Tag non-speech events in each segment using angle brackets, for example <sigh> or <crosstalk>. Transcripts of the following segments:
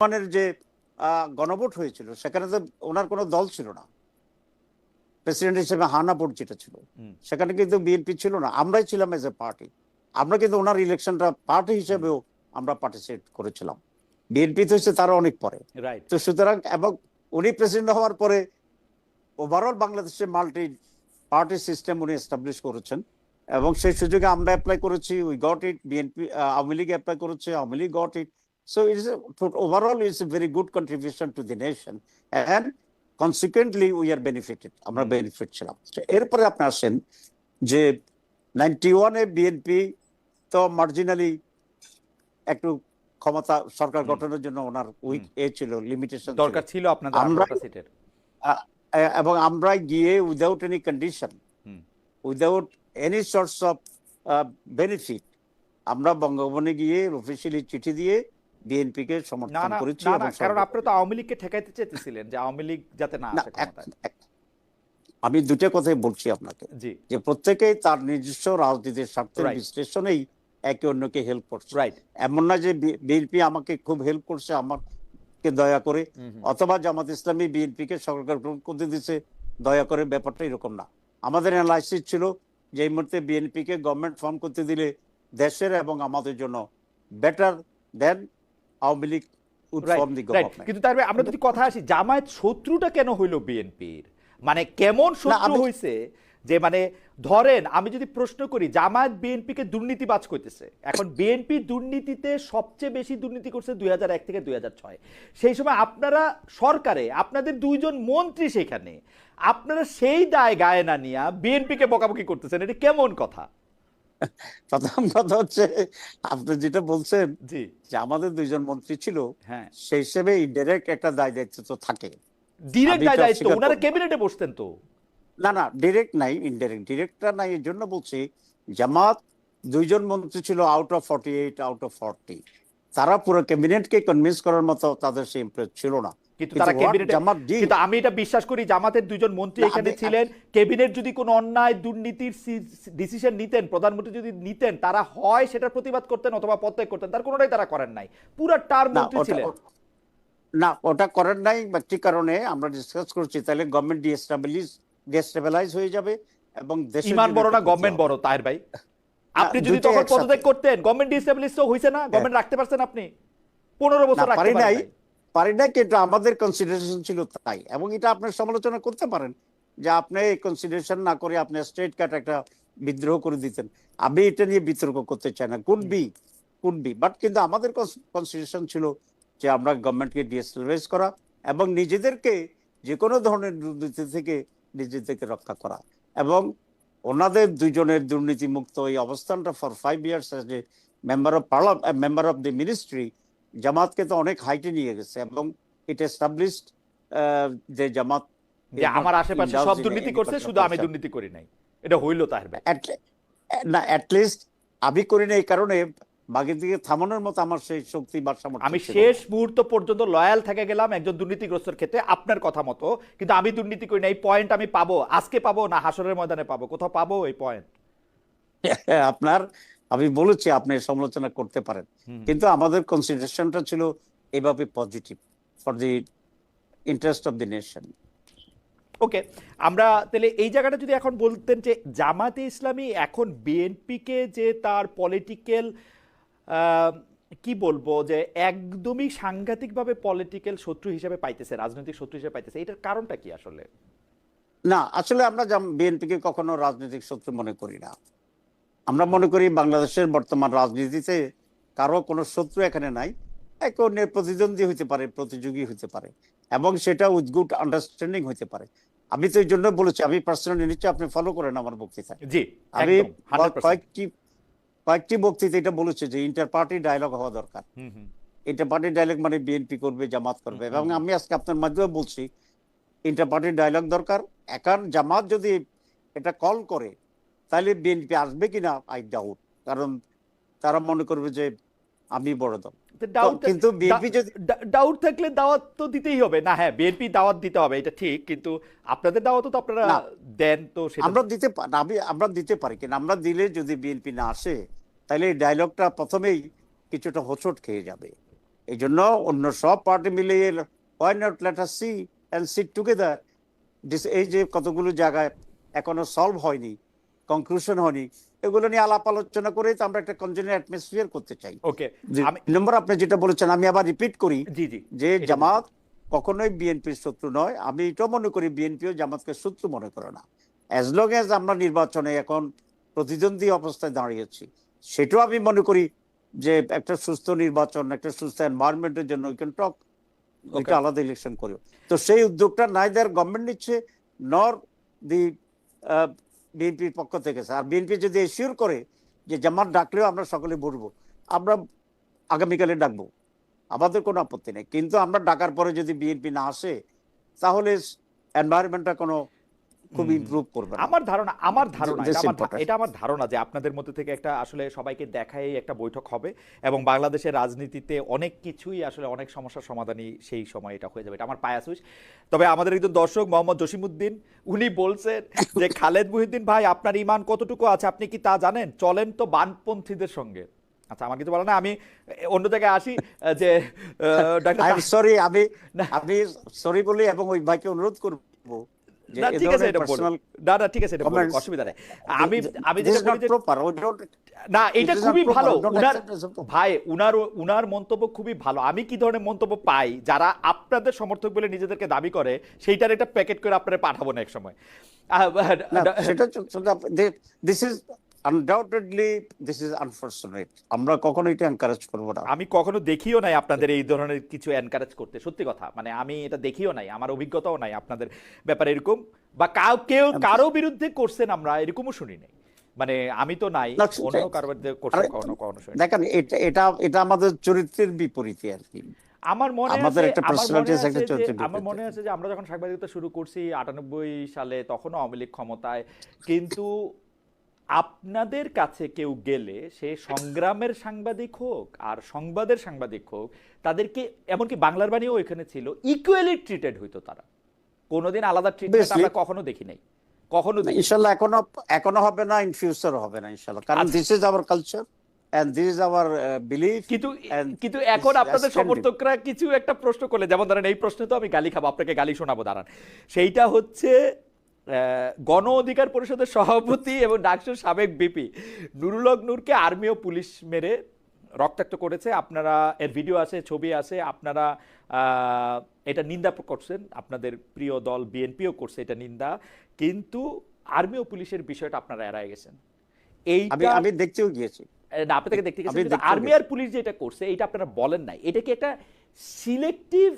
রহমানের যে গণভোট হয়েছিল সেখানে তো ওনার কোনো দল ছিল না। প্রেসিডেন্ট হিসেবে হানা ভোট যেটা ছিল সেখানে কিন্তু বিএনপি ছিল না। আমরাই ছিলাম এজ এ পার্টি আমরা কিন্তু ওনার ইলেকশনটা পার্টি হিসেবেও আমরা পার্টিসিপেট করেছিলাম। বিএনপি তো হচ্ছে তারা অনেক পরে। তো সুতরাং এবং উনি প্রেসিডেন্ট হওয়ার পরে ওভারঅল বাংলাদেশে মাল্টি পার্টি সিস্টেম উনি এস্টাবলিশ করেছেন এবং সেই সুযোগে আমরা অ্যাপ্লাই করেছি we got it BNP Awami League apply করেছে Awami League got it so it is overall it's a very good contribution to the nation and consequently we are benefited আমরা হুম। বেনিফিট ছিলাম So, এরপরে আপনি আসেন যে ninety ওয়ানে BNP তো মার্জিনালি একটু ক্ষমতা সরকার হুম। গঠনের জন্য ওনার উইক এ ছিল লিমিটেশন দরকার ছিল আপনাদের আমরা- এ- এবং আমরা গিয়ে without any condition. Without any source of benefit আমরা বঙ্গভবনে গিয়ে অফিসিয়ালি চিঠি দিয়ে বিএনপি কে না সমর্থন করেছি কারণ আপনি তো আওয়ামী লীগকে ঠেকাইতে চেয়েছিলেন যে আওয়ামী লীগ যাতে না আসে আমি দুটো কথাই বলছি আপনাকে। যে প্রত্যেকেই তার নিজস্ব রাজনীতির স্বার্থের বিশ্লেষণেই একে অন্যকে হেল্প করছে। রাইট এমন না যে বিএনপি আমাকে খুব হেল্প করছে আমাকে দয়া করে। অথবা জামাত ইসলামী বিএনপি কে সরকার গ্রহণ করতে দয়া করে ব্যাপারটা এরকম না। আমাদের অ্যানালাইসিস ছিল যে এই মুহূর্তে বিএনপি কে গভর্নমেন্ট ফর্ম করতে দিলে দেশের এবং আমাদের জন্য বেটার দেন আওয়ামী লীগ কিন্তু তার আমরা যদি কথা আসি জামায়াত শত্রুটা কেন হইল বিএনপির? মানে কেমন শত্রু হইছে যে মানে ধরেন আমি যদি প্রশ্ন করি জামায়াত বিএনপিকে দুর্নীতিবাজ করতেছে। এখন বিএনপি দুর্নীতিতে সবচেয়ে বেশি দুর্নীতি করছে দুই হাজার এক থেকে দুই হাজার ছয়। সেই সময় আপনারা সরকারে আপনাদের দুইজন মন্ত্রী সেখানে আপনারা সেই দায় গায়ে না নিয়ে বিএনপিকে বকাবকি করতেছেন এটা কেমন কথা? <laughs> প্রথম কথা হচ্ছে আপনি যেটা বলছেন জি। যে আমাদের দুইজন মন্ত্রী ছিল হ্যাঁ। সেই হিসেবে একটা দায় দায়িত্ব তো থাকে। ডিরেক্ট দায় দায়িত্ব? ওনারা ক্যাবিনেটে বসতেন তো? না না ডিরেক্ট নাই ইনডাইরেক্ট ডিরেক্টটা নাই এর জন্য বলছি জামাত দুইজন মন্ত্রী ছিল out of forty eight out of forty তারা পুরো ক্যাবিনেটকে কনভিন্স করার মতো তাদের সেই ইমপ্রেস ছিল না। কিন্তু তারা ক্যাবিনেটে কিন্তু আমি এটা বিশ্বাস করি জামাতের দুইজন মন্ত্রী এখানে ছিলেন। ক্যাবিনেট যদি কোনো অন্যায় দুর্নীতির ডিসিশন নিতেন প্রধানমন্ত্রী যদি নিতেন তারা হয় সেটার প্রতিবাদ করতেন অথবা পদত্যাগ করতেন তার কোনোটাই তারা করেন নাই। পুরো টার মন্ত্রী ছিলেন। না ওটা করেন নাই একটি কারণে আমরা ডিসকাস করছি। তাহলে গভর্নমেন্ট ডিএস্টাবলিশ ডিএস্টাবিলাইজ হয়ে যাবে এবং ইমান বড় না গভর্নমেন্ট বড় তাহের ভাই? আপনি যদি তখন পদত্যাগ করতেন গভর্নমেন্ট ডিস্টাবলিশ তো হইছে না গভর্নমেন্ট রাখতে পারছেন আপনি। পনেরো বছর রাখতে পারি পারেন নাই। পারি না কিন্তু আমাদের কনসিডারেশন ছিল তাই। এবং এটা আপনার সমালোচনা করতে পারেন যে আপনি কনসিডারেশন না করে আপনি স্ট্রেট কাট একটা বিদ্রোহ করে দিতেন। আমি এটা নিয়ে বিতর্ক করতে চাই না। Could be could be but কিন্তু আমাদের কনসিডারেশন ছিল যে আমরা গভর্নমেন্টকে ডিএসএলাইজ করা এবং নিজেদেরকে যে কোনো ধরনের দুর্নীতি থেকে নিজেদেরকে রক্ষা করা। এবং ওনাদের দুইজনের দুর্নীতি মুক্ত এই অবস্থানটা for five years as a member of parliament member of the ministry জামাতকে তো অনেক হাইটে নিয়ে গেছে এবং ইট এস্টাবলিশড যে জামাত যে আমার আশেপাশে সব দুর্নীতি করছে শুধু আমি দুর্নীতি করি নাই। এটা হইল At- না অ্যাটলিস্ট আমি করি না এই কারণে বাগের দিকে থামানোর মতো আমার সেই শক্তি বা সামর্থ্য আমি শেষ মুহূর্ত পর্যন্ত লয়াল থেকে গেলাম একজন দুর্নীতিগ্রস্তের ক্ষেত্রে আপনার কথা মতো। কিন্তু আমি দুর্নীতি করি না এই পয়েন্ট আমি পাবো। আজকে পাবো না হাসরের ময়দানে পাবো। কোথাও পাবো এই পয়েন্ট আপনার আমি বলেছি আপনি সমালোচনা করতে পারেন। কিন্তু আমাদের কনসিডারেশনটা ছিল এভাবে positive for the interest of the nation okay আমরা তাহলে এই জায়গাটা যদি এখন বলতেন যে জামাতে ইসলামী এখন বিএনপিকে যে তার পলিটিক্যাল কি বলব যে একদমই সাংঘাতিকভাবে পলিটিক্যাল শত্রু হিসেবে পাইতেছে রাজনৈতিক শত্রু হিসেবে পাইতেছে এটার কারণটা কি আসলে? না আসলে আমরা বিএনপিকে কখনো রাজনৈতিক শত্রু মনে করি না। আমরা মনে করি বাংলাদেশের বর্তমান রাজনীতিতে কারও কোনো শত্রু এখানে নাই। এক অন্যের প্রতিদ্বন্দ্বী হতে পারে প্রতিযোগী হতে পারে এবং সেটা উইথ গুড আন্ডারস্ট্যান্ডিং হতে পারে। আমি তো এই জন্য বলেছি আমি পার্সোনালি নিশ্চয় আপনি ফলো করেন আমার বক্তৃতায়। আমি কয়েকটি কয়েকটি বক্তৃতা এটা বলেছে যে ইন্টার পার্টি ডায়লগ হওয়া দরকার। ইন্টার পার্টি ডায়লগ মানে বিএনপি করবে জামাত করবে এবং আমি আজকে আপনার মাধ্যমে বলছি ইন্টার পার্টি ডায়লগ দরকার। একার জামাত যদি এটা কল করে তাহলে বিএনপি আসবে কিনা? আই ডাউট কারণ তারা মনে করবে যে আমি বড় দল। কিন্তু বিএনপি যদি ডাউট থাকলে দাওয়াত তো দিতেই হবে। না হ্যাঁ বিএনপি দাওয়াত দিতে হবে এটা ঠিক কিন্তু আপনাদের দাওয়াতও তো আপনারা দেন তো আমরা দিতে আমি আমরা দিতে পারি কিনা আমরা দিলে যদি বিএনপি না আসে তাহলে এই ডায়লগটা প্রথমেই কিছুটা হোঁচট খেয়ে যাবে। এই জন্য অন্য সব পার্টি মিলিয়ে why not let us see and sit together এই যে কতগুলো জায়গায় এখনও সলভ হয়নি কনক্লুশন হয়নি। এগুলো নিয়ে আলাপ আলোচনা করে তো আমরা একটা কনজেনিয়াল অ্যাটমসফিয়ার করতে চাই। ওকে আমি নম্বর আপনি যেটা বলেছেন আমি আবার রিপিট করি জি জি। যে জামাত কখনোই বিএনপির শত্রু নয়। আমি এটাও মনে করি বিএনপিও জামাতকে শত্রু মনে করে না। অ্যাজ লং এজ আমরা নির্বাচনে এখন প্রতিদ্বন্দ্বী অবস্থায় দাঁড়িয়েছি সেটাও আমি মনে করি যে একটা সুস্থ নির্বাচন একটা সুস্থ এনভায়রনমেন্টের জন্য উই ক্যান টক ওইটা আলাদা ইলেকশন করি তো সেই উদ্যোগটা নাইদার গভর্নমেন্ট নিচ্ছে নর দি বিএনপির পক্ষ থেকে আর বিএনপি যদি এসিওর করে যে জামাত ডাকলেও আমরা সকলে বলব আমরা আগামীকালে ডাকবো, আমাদের কোনো আপত্তি নেই। কিন্তু আমরা ডাকার পরে যদি বিএনপি না আসে, তাহলে এনভায়রনমেন্টটা কোনো খুব। ইমপ্রুভ করবে আমার ধারণা আমার ধারণা এটা আমার এটা আমার ধারণা যে আপনাদের মধ্যে থেকে একটা আসলে সবাইকে দেখাই একটা বৈঠক হবে এবং বাংলাদেশের রাজনীতিতে অনেক কিছুই আসলে অনেক সমস্যার সমাধানই সেই সময় এটা হয়ে যাবে। এটা আমার পায়াসুস তবে আমাদের একজন দর্শক মোহাম্মদ জসিমউদ্দিন উনি বলছেন যে <laughs> খালেদ মুহিউদ্দিন ভাই আপনার ইমান কতটুকু আছে? আপনি কি তা জানেন? চলেন তো বানপন্থীদের সঙ্গে। আচ্ছা আমার কিছু বলা না আমি অন্য জায়গায় আসি যে সরি <laughs> আমি আমি সরি বলি এবং ওই ভাইকে অনুরোধ করব। না ঠিক আছে এটা বলুন। না না ঠিক আছে এটা বলুন, অসুবিধা নেই। আমি যেটা বলি না এটা খুবই ভালো। উনার. ভাই উনার উনার মন্তব্য খুবই ভালো। আমি কি ধরনের মন্তব্য পাই? যারা আপনাদের সমর্থক বলে নিজেদেরকে দাবি করে সেইটার একটা প্যাকেট করে আপনারা পাঠাবো না এক সময় সেটা this is undoubtedly this is unfortunate আমরা কখনো এটা এনকারেজ করব না। আমি কখনো দেখিও নাই আপনাদের এই ধরনের কিছু এনকারেজ করতে সত্যি কথা। মানে আমি এটা দেখিও নাই আমার অভিজ্ঞতাও নাই আপনাদের ব্যাপারে এরকম। বা কাউ কেউ কারও বিরুদ্ধে করছেন আমরা এরকমও শুনি নাই। মানে আমি তো নাই অন্য সেটাই। কারও বিরুদ্ধে করছেন কখনো কখনো শুনি দেখেন এটা এটা এটা আমাদের চরিত্রের বিপরীতে আর কি। আমার মনে আমাদের একটা আছে একটা চরিত্রের আমার মনে আছে যে আমরা যখন সাংবাদিকতা শুরু করছি আটানব্বই সালে তখনও আওয়ামী লীগ ক্ষমতায়। কিন্তু আপনাদের কাছে কেউ গেলে সে সংগ্রামের সাংবাদিক হোক আর সংবাদের সাংবাদিক হোক তাদেরকে এমনকি বাংলার বাণীও এখানে ছিল ইকুয়ালি ট্রিটেড হইতো তারা। কোনোদিন আলাদা ট্রিটমেন্ট আমরা কখনো দেখি নাই। কখনো দেখি ইনশাল্লাহ এখনও এখনও হবে না ইন ফিউচার হবে না ইনশাল্লাহ। কারণ। This is our culture and this is our belief কিন্তু কিন্তু এখন আপনাদের সমর্থকরা কিছু একটা প্রশ্ন করলে যেমন ধরেন এই প্রশ্নে তো আমি গালি খাব আপনাকে গালি শোনাবো দাঁড়ান। সেইটা হচ্ছে গণ অধিকার পরিষদের সভাপতি এবং ডাকসুর সাবেক বিপি নুরুল হক নূরকে আর্মি ও পুলিশ মেরে রক্তাক্ত করেছে। আপনারা এর ভিডিও আছে ছবি আছে আপনারা এটা নিন্দা করছেন। আপনাদের প্রিয় দল বিএনপিও করছে এটা নিন্দা। কিন্তু আর্মি ও পুলিশের বিষয়টা আপনারা এড়ায় গেছেন। এই আমি দেখতেও গিয়েছি। না আপনি দেখতে দেখতে আর্মি আর পুলিশ যেটা করছে এটা আপনারা বলেন নাই। এটা কি একটা সিলেক্টিভ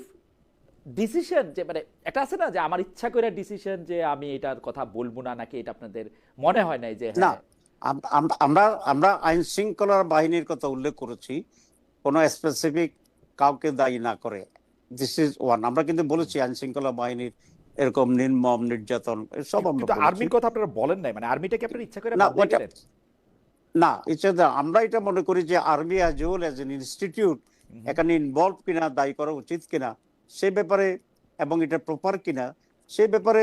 ডিসিশন যে মানে একটা আছে না যে আমার ইচ্ছা করে ডিসিশন যে আমি এটার কথা বলব না নাকি এটা আপনাদের মনে হয় নাই যে না হ্যাঁ। আম- আম- আমরা আমরা আইন শৃঙ্খলা বাহিনীর কথা উল্লেখ করেছি। কোনো স্পেসিফিক কাউকে দায়ী না করে। দিস ইজ ওয়ান আমরা কিন্তু বলেছি আইন শৃঙ্খলা বাহিনীর এরকম নির্মম নির্যাতন সব আমরা। আর্মির কথা আপনারা বলেন নাই। মানে আর্মিটাকে আপনারা ইচ্ছা করে না, না ইটস আমরা এটা মনে করি যে army as well as an institute এখানে ইনভলভ কিনা দায়ী করা উচিত কিনা সে ব্যাপারে এবং এটা প্রপার কিনা, সে ব্যাপারে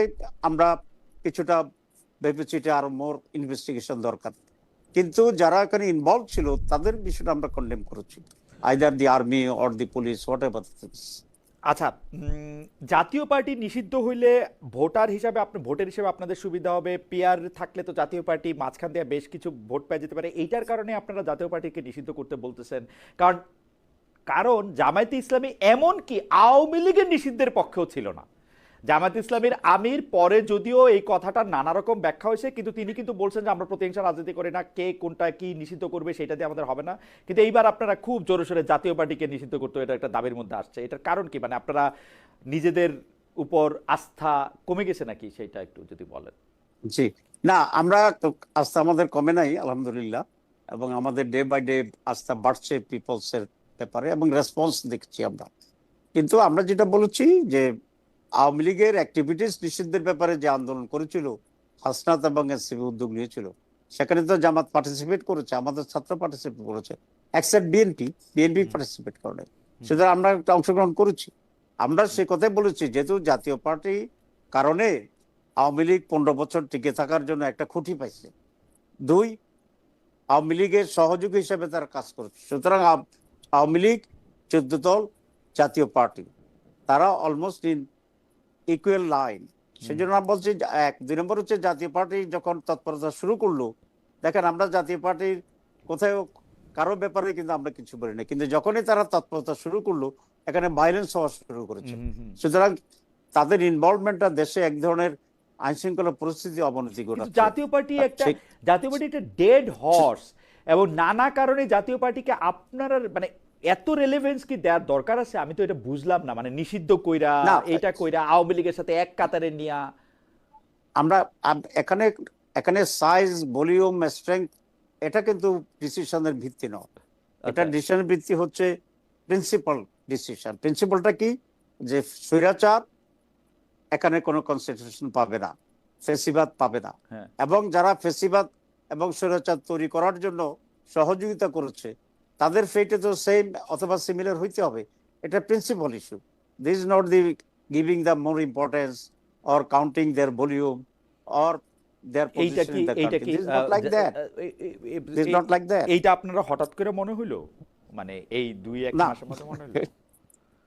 আমরা কিছুটা ভেবেছি এটা আরও মোর ইনভেস্টিগেশন দরকার। কিন্তু যারা এখানে ইনভলভ ছিল, তাদের বিষয়টা আমরা কন্ডেম করেছি। Either the army or the police whatever আচ্ছা জাতীয় পার্টি নিষিদ্ধ হইলে ভোটার হিসাবে আপনি, ভোটের হিসাবে আপনাদের সুবিধা হবে। পিয়ার থাকলে তো জাতীয় পার্টি মাঝখান দিয়ে বেশ কিছু ভোট পেয়ে যেতে পারে। এইটার কারণে আপনারা জাতীয় পার্টিকে নিষিদ্ধ করতে বলতেছেন। কারণ কারণ জামায়াতে ইসলামী এমনকি আওয়ামী লীগের নিষিদ্ধের পক্ষেও ছিল না। জামায়াত ইসলামীর আমির পরে যদিও এই কথাটা নানা রকম ব্যাখ্যা হয়েছে, কিন্তু তিনি কিন্তু বলছেন যে আমরা প্রতিহিংসা রাজনীতি করি না, কে কোনটা কি নিষিদ্ধ করবে সেটা দিয়ে আমাদের হবে না। কিন্তু এইবার আপনারা খুব জোরে সোরে জাতীয় পার্টিকে নিষিদ্ধ করতে এটা একটা দাবির মধ্যে আসছে। এটার কারণ কি? মানে আপনারা নিজেদের উপর আস্থা কমে গেছে নাকি? সেটা একটু যদি বলেন। জি। না, আমরা আস্থা আমাদের কমে নাই, আলহামদুলিল্লাহ। এবং আমাদের ডে বাই ডে আস্থা বাড়ছে পিপলস এর ব্যাপারে এবং রেসপন্স দেখছি আমরা। কিন্তু আমরা যেটা বলেছি যে আওয়ামী লীগের অ্যাক্টিভিটিস নিষিদ্ধের ব্যাপারে যে আন্দোলন করেছিল হাসনাত এবং এনসিপি উদ্যোগ নিয়েছিল সেখানে তো জামাত পার্টিসিপেট করেছে আমাদের ছাত্র পার্টিসিপেট করেছে এক্সেপ্ট বিএনপি বিএনপি পার্টিসিপেট করে সুতরাং আমরা একটা অংশগ্রহণ করেছি। আমরা সে কথাই বলেছি যেহেতু জাতীয় পার্টি কারণে আওয়ামী লীগ পনেরো বছর টিকে থাকার জন্য একটা খুঁটি পাইছে। দুই আওয়ামী লীগের সহযোগী হিসেবে তারা কাজ করেছে। সুতরাং আওয়ামী লীগ চোদ্দ দল জাতীয় পার্টি। তারা অলমোস্ট ইন ইকুয়াল লাইন সেজন্য আমরা বলছি এক দুই নম্বর হচ্ছে জাতীয় পার্টি যখন তৎপরতা শুরু করল দেখেন আমরা জাতীয় পার্টির কোথাও কারও ব্যাপারে কিন্তু আমরা কিছু বলি না কিন্তু যখনই তারা তৎপরতা শুরু করল এখানে ভাইলেন্স হওয়া শুরু করেছে। সুতরাং তাদের ইনভলভমেন্টটা দেশে এক ধরনের আইন শৃঙ্খলা পরিস্থিতি অবনতি ঘটাচ্ছে। জাতীয় পার্টি একটা জাতীয় পার্টি একটা ডেড হর্স এবং নানা কারণে জাতীয় পার্টিকে আপনারা মানে এত রেলেভেন্স কি দেওয়ার দরকার আছে? আমি তো এটা বুঝলাম না। মানে নিষিদ্ধ কইরা এটা কইরা আওয়ামী লীগের সাথে এক কাতারে নিয়া। আমরা এখানে এখানে সাইজ ভলিউম স্ট্রেংথ এটা কিন্তু ডিসিশনের ভিত্তি নয়। এটা। ডিসিশনের ভিত্তি হচ্ছে প্রিন্সিপাল ডিসিশন প্রিন্সিপালটা কি? যে স্বৈরাচার এখানে কোনো কনসিডারেশন পাবে না ফেসিবাদ পাবে না। হ্যাঁ। এবং যারা ফেসিবাদ এবং স্বৈরাচার তৈরি করার জন্য সহযোগিতা করেছে। তাদের ফেটে তো সেম অথবা সিমিলার হইতে হবে। এটা principal issue this is not the giving the more importance or counting their volume or এইটা আপনারা হঠাৎ করে মনে হইল? মানে এই দুই এক মাসের মধ্যে মনে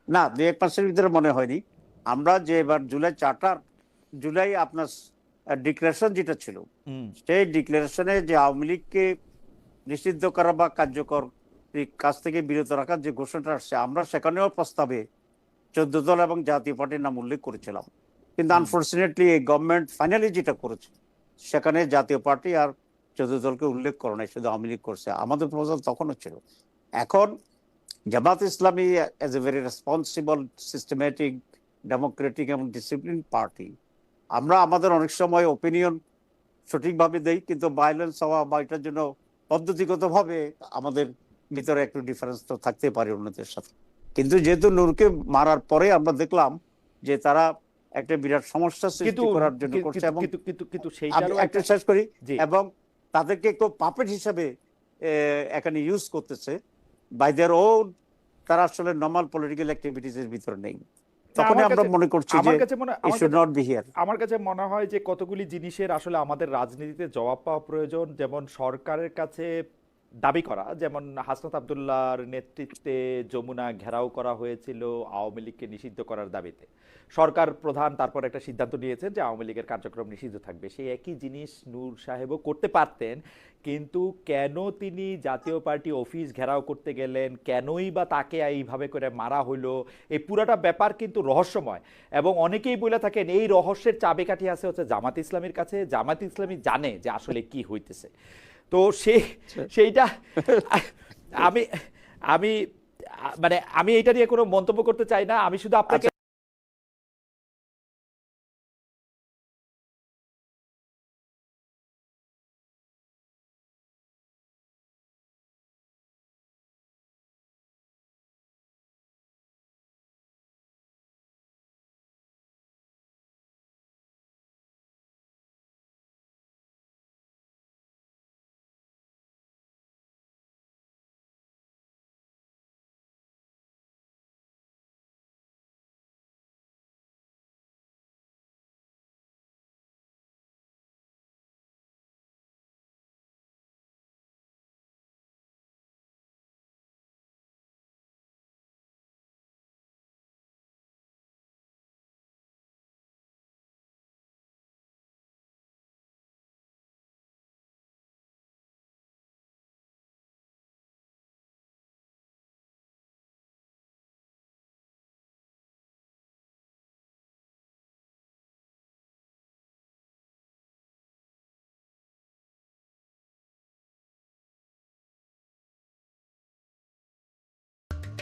না দুই এক মাসের ভিতরে মনে হয়নি। আমরা যে এবার জুলাই চারটার জুলাই আপনার ডিক্লারেশন যেটা ছিল সেই ডিক্লারেশনে যে আওয়ামী লীগকে নিষিদ্ধ করা বা কার্যকর কাজ থেকে বিরত রাখার যে ঘোষণাটা আসছে আমরা সেখানেও প্রস্তাবে চোদ্দ দল এবং জাতীয় পার্টির নাম উল্লেখ করেছিলাম। কিন্তু আনফর্চুনেটলি এই গভর্নমেন্ট ফাইনালি যেটা করেছে সেখানে জাতীয় পার্টি আর চোদ্দ দলকে উল্লেখ করে নাই শুধু আওয়ামী লীগ করছে। আমাদের প্রপোজাল তখনও ছিল। এখন Jamaat Islami as a very responsible systematic democratic এবং ডিসিপ্লিন পার্টি আমরা আমাদের অনেক সময় ওপিনিয়ন সঠিকভাবে দেই কিন্তু ভায়োলেন্স হওয়া বা এটার জন্য পদ্ধতিগতভাবে আমাদের ভিতরে একটু ডিফারেন্স তো থাকতে পারে অন্যদের সাথে। কিন্তু যেহেতু নূরকে মারার পরে আমরা দেখলাম যে তারা একটা বিরাট সমস্যা সৃষ্টি করার জন্য করছে এবং কিন্তু আমি একটা শেষ করি এবং তাদেরকে একটু পাপেট হিসাবে এখানে ইউজ করতেছে। বাই দেয়ার ওন তারা আসলে নর্মাল পলিটিক্যাল অ্যাক্টিভিটিস এর ভিতরে নেই। তখন আমরা মনে করছি যে আমার কাছে মনে ই আমার শুড নট বি হিয়ার আমার কাছে মনে হয় যে কতগুলি জিনিসের আসলে আমাদের রাজনীতিতে জবাব পাওয়া প্রয়োজন। যেমন সরকারের কাছে দাবি করা, যেমন হাসনাত আবদুল্লাহর নেতৃত্বে যমুনা ঘেরাও করা হয়েছিল আওয়ামী লীগকে নিষিদ্ধ করার দাবিতে। সরকার প্রধান তারপর একটা সিদ্ধান্ত নিয়েছেন যে আওয়ামী লীগের কার্যক্রম নিষিদ্ধ থাকবে। সেই একই জিনিস নূর সাহেবও করতে পারতেন, কিন্তু কেন তিনি জাতীয় পার্টি অফিস ঘেরাও করতে গেলেন, কেনই বা তাকে এইভাবে করে মারা হইল এই পুরাটা ব্যাপার কিন্তু রহস্যময়। এবং অনেকেই বলে থাকেন, এই রহস্যের চাবিকাঠি আছে হচ্ছে জামাত ইসলামের কাছে। জামাত ইসলামী জানে যে আসলে কি হইতেছে। তো সে সেইটা আমি আমি মানে আমি এটা নিয়ে কোনো মন্তব্য করতে চাই না। আমি শুধু আপনাকে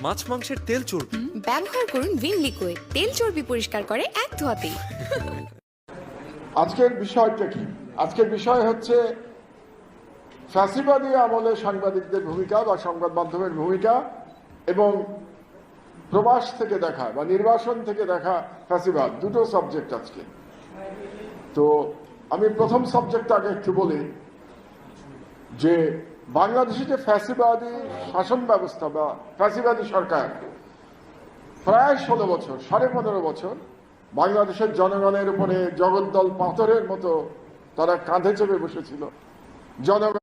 মাছ মাংসের তেল চর্বি? ব্যবহার করুন ভিন লিকুইড তেল চর্বি পরিষ্কার করে এক ধোয়াতেই। আজকের বিষয়টা কি? আজকের বিষয় হচ্ছে ফ্যাসিবাদী আমলে সাংবাদিকদের ভূমিকা বা সংবাদ মাধ্যমের ভূমিকা এবং প্রবাস থেকে দেখা বা নির্বাসন থেকে দেখা ফ্যাসিবাদ দুটো সাবজেক্ট আজকে। তো আমি প্রথম সাবজেক্ট আগে একটু বলি যে বাংলাদেশে যে ফ্যাসিবাদী শাসন ব্যবস্থা বা ফ্যাসিবাদী সরকার, প্রায় ষোলো বছর, সাড়ে পনেরো বছর বাংলাদেশের জনগণের উপরে জগদ্দল পাথরের মতো তারা কাঁধে চেপে বসেছিল। জনগণ